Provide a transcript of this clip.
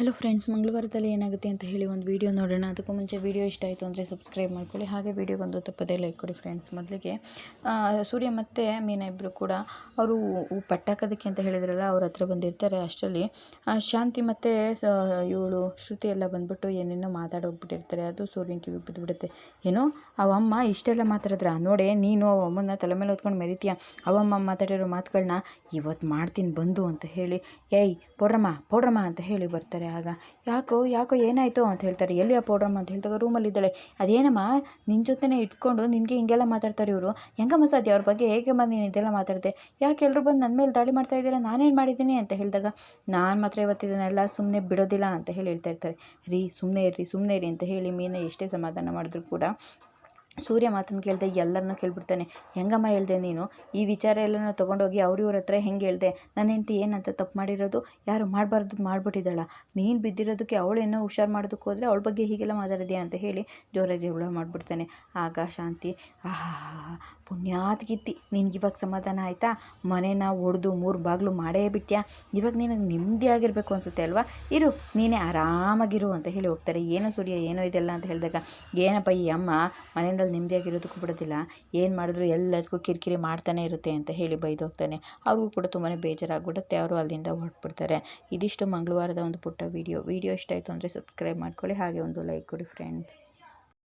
Hello friends, ಮಂಗಳವಾರದಲ್ಲಿ ಏನಾಗುತ್ತೆ ಅಂತ ಹೇಳಿ ಒಂದು ವೀಡಿಯೋ ನೋಡೋಣ. ಅದಕ್ಕೂ ಮುಂಚೆ ವೀಡಿಯೋ ಇಷ್ಟ ಆಯಿತು ಅಂದರೆ ಸಬ್ಸ್ಕ್ರೈಬ್ ಮಾಡ್ಕೊಳ್ಳಿ. ಹಾಗೆ ವೀಡಿಯೋ ಬಂದು ತಪ್ಪದೇ ಲೈಕ್ ಕೊಡಿ ಫ್ರೆಂಡ್ಸ್ ಮೊದಲಿಗೆ. ಸೂರ್ಯ ಮತ್ತು ಮೀನಾ ಇಬ್ಬರು ಕೂಡ ಅವರು ಪಟ್ಟಾಕೋದಕ್ಕೆ ಅಂತ ಹೇಳಿದ್ರಲ್ಲ, ಅವ್ರ ಹತ್ರ ಬಂದಿರ್ತಾರೆ ಅಷ್ಟರಲ್ಲಿ. ಶಾಂತಿ ಮತ್ತು ಇವಳು, ಶ್ರುತಿ ಎಲ್ಲ ಬಂದ್ಬಿಟ್ಟು ಏನೇನೋ ಮಾತಾಡೋಗ್ಬಿಟ್ಟಿರ್ತಾರೆ ಅದು ಸೂರ್ಯನ ಕಿವಿ ಬಿದ್ದುಬಿಡುತ್ತೆ ಏನೋ ಅವಮ್ಮ ಇಷ್ಟೆಲ್ಲ ಮಾತಾಡಿದ್ರ? ನೋಡೆ, ನೀನು ಅವಮ್ಮನ ತಲೆ ಮೇಲೆ ಹೊತ್ಕೊಂಡು ಮೆರಿತೀಯ? ಅವಮ್ಮ ಮಾತಾಡಿರೋ ಮಾತುಗಳನ್ನ ಇವತ್ತು ಮಾಡ್ತೀನಿ ಬಂದು ಅಂತ ಹೇಳಿ. ಏಯ್, ಪೌಡ್ರಮ್ಮ ಪೌಡ್ರಮ್ಮ ಅಂತ ಹೇಳಿ ಬರ್ತಾರೆ. ಆಗ. ಯಾಕೋ ಯಾಕೋ ಏನಾಯಿತು ಅಂತ ಹೇಳ್ತಾರೆ. ಎಲ್ಲಿ ಆ ಪೌಡ್ರಮ್ಮ ಅಂತ ಹೇಳಿದಾಗ ರೂಮಲ್ಲಿದ್ದಾಳೆ ಅದೇನಮ್ಮ ನಿನ್ನ ಜೊತೆನೇ ಇಟ್ಕೊಂಡು ನಿನಗೆ ಹಿಂಗೆಲ್ಲ ಮಾತಾಡ್ತಾರೆ ಇವರು. ಹೆಂಗಮ್ಮ ಸಾಧ್ಯ ಅವ್ರ ಬಗ್ಗೆ ಹೇಗೆ ಬಂದು ನೀನು ಇದೆಲ್ಲ ಮಾತಾಡ್ತೆ ಯಾಕೆ ಎಲ್ಲರೂ ಬಂದು ನನ್ನ ಮೇಲೆ ದಾಳಿ ಮಾಡ್ತಾ ಇದ್ದೀರ? ನಾನೇನು ಮಾಡಿದ್ದೀನಿ ಅಂತ ಹೇಳಿದಾಗ, ನಾನು ಮಾತ್ರ ಇವತ್ತಿದನ್ನೆಲ್ಲ ಸುಮ್ಮನೆ ಬಿಡೋದಿಲ್ಲ ಅಂತ ಹೇಳಿ ಹೇಳ್ತಾ ಇರ್ತಾರೆ. ರೀ ಸುಮ್ಮನೆ ಇರ್ರಿ ಸುಮ್ಮನೆ ಇರಿ ಅಂತ ಹೇಳಿ ಮೀನ ಎಷ್ಟೇ ಸಮಾಧಾನ ಮಾಡಿದ್ರು ಕೂಡ ಸೂರ್ಯ ಮಾತನ್ನು ಕೇಳಿದೆ ಎಲ್ಲರನ್ನೂ ಕೇಳಿಬಿಡ್ತಾನೆ, ಹೆಂಗಮ್ಮ ಹೇಳ್ದೆ ನೀನು? ಈ ವಿಚಾರ ಎಲ್ಲನೂ ತೊಗೊಂಡೋಗಿ ಅವ್ರ ಇವ್ರ ಹತ್ರ ಹೆಂಗೆ ಹೇಳ್ದೆ? ನನ್ನ ಹೆಂಡತಿ ಏನಂತ ತಪ್ಪು ಮಾಡಿರೋದು? ಯಾರು ಮಾಡಬಾರ್ದು ಮಾಡಿಬಿಟ್ಟಿದ್ದಾಳ? ನೀನು ಬಿದ್ದಿರೋದಕ್ಕೆ ಅವಳೇನೋ ಹುಷಾರು ಮಾಡೋದಕ್ಕೆ ಹೋದರೆ ಅವಳ ಬಗ್ಗೆ ಹೀಗೆಲ್ಲ ಮಾತಾಡಿದ್ಯಾ? ಅಂತ ಹೇಳಿ ಜೋರಾಗಿ ಜಗಳ ಮಾಡಿಬಿಡ್ತಾನೆ. ಆಗ ಶಾಂತಿ ಪುಣ್ಯಾತ್ಗಿತ್ತಿ ನಿನ್ಗೆ ಇವಾಗ ಸಮಾಧಾನ ಆಯಿತಾ? ಮನೇನ ಒಡೆದು ಮೂರು ಬಾಗಿಲು ಮಾಡೇ ಬಿಟ್ಟ್ಯಾ ಇವಾಗ ನಿನಗೆ ನೆಮ್ಮದಿ ಆಗಿರಬೇಕು ಅನಿಸುತ್ತೆ ಅಲ್ವಾ? ಇರು, ನೀನೇ ಆರಾಮಾಗಿರು ಅಂತ ಹೇಳಿ ಹೋಗ್ತಾರೆ. ಏನೋ ಸೂರ್ಯ, ಏನೋ ಇದೆಲ್ಲ? ಅಂತ ಹೇಳಿದಾಗ, ಏನಪ್ಪ ಈ ಅಮ್ಮ ಮನೆಯಲ್ಲಿ ನೆಮ್ಮದಿಯಾಗಿರೋದಕ್ಕೂ ಬಿಡೋದಿಲ್ಲ. ಏನು ಮಾಡಿದ್ರು ಎಲ್ಲದಕ್ಕೂ ಕಿರಿಕಿರಿ ಮಾಡ್ತಾನೆ ಇರುತ್ತೆ ಅಂತ ಹೇಳಿ ಬೈದೋಗ್ತಾನೆ. ಅವ್ರಿಗೂ ಕೂಡ ತುಂಬಾ ಬೇಜಾರಾಗ್ಬಿಡುತ್ತೆ. ಅವರು ಅಲ್ಲಿಂದ ಹೊರಟ್ಬಿಡ್ತಾರೆ. ಇದಿಷ್ಟು ಮಂಗಳವಾರದ ಒಂದು ಪುಟ್ಟ ವೀಡಿಯೋ. ವೀಡಿಯೋ ಇಷ್ಟ ಆಯಿತು ಅಂದರೆ ಸಬ್ಸ್ಕ್ರೈಬ್ ಮಾಡ್ಕೊಳ್ಳಿ. ಹಾಗೆ ಒಂದು ಲೈಕ್ ಕೊಡಿ ಫ್ರೆಂಡ್ಸ್